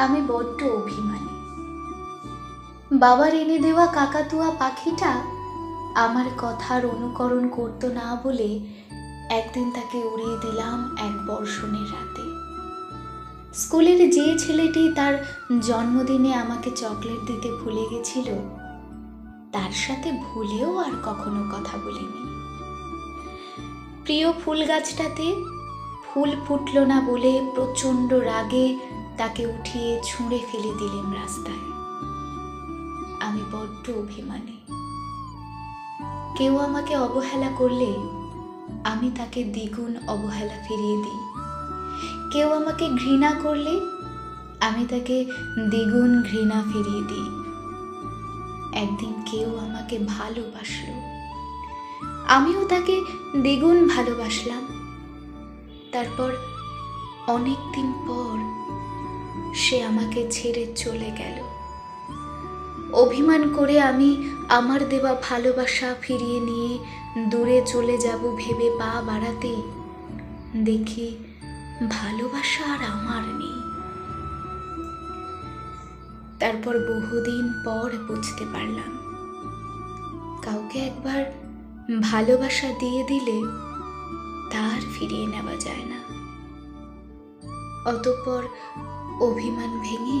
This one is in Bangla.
আমি বড্ড অভিমানী। বাবার এনে দেওয়া কাকাতুয়া পাখিটা আমার কথার অনুকরণ করতো না বলে একদিন তাকে উড়িয়ে দিলাম এক বর্ষণের রাতে। স্কুলের যে ছেলেটি তার জন্মদিনে আমাকে চকলেট দিতে ভুলে গেছিল, তার সাথে ভুলেও আর কখনো কথা বলিনি। প্রিয় ফুল গাছটাতে ফুল ফুটলো না বলে প্রচণ্ড রাগে তাকে উঠিয়ে ছুঁড়ে ফেলে দিলেন রাস্তায়। আমি বড্ড অভিমানী। কেউ আমাকে অবহেলা করলে আমি তাকে দ্বিগুণ অবহেলা ফিরিয়ে দিই। কেউ আমাকে ঘৃণা করলে আমি তাকে দ্বিগুণ ঘৃণা ফিরিয়ে দিই। একদিন কেউ আমাকে ভালোবাসলো। আমিও তাকে দ্বিগুণ ভালোবাসলাম। তারপর অনেক দিন পর সে আমাকে ছেড়ে চলে গেল। অভিমান করে আমি আমার দেওয়া ভালোবাসা ফিরিয়ে নিয়ে দূরে চলে যাব ভেবে পা বাড়াতেই দেখি ভালোবাসা আর আমার নেই। তারপর বহুদিন পর বুঝতে পারলাম। কাউকে একবার ভালোবাসা দিয়ে দিলে তার ফিরিয়ে নেওয়া যায় না। অতঃপর অভিমান ভেঙে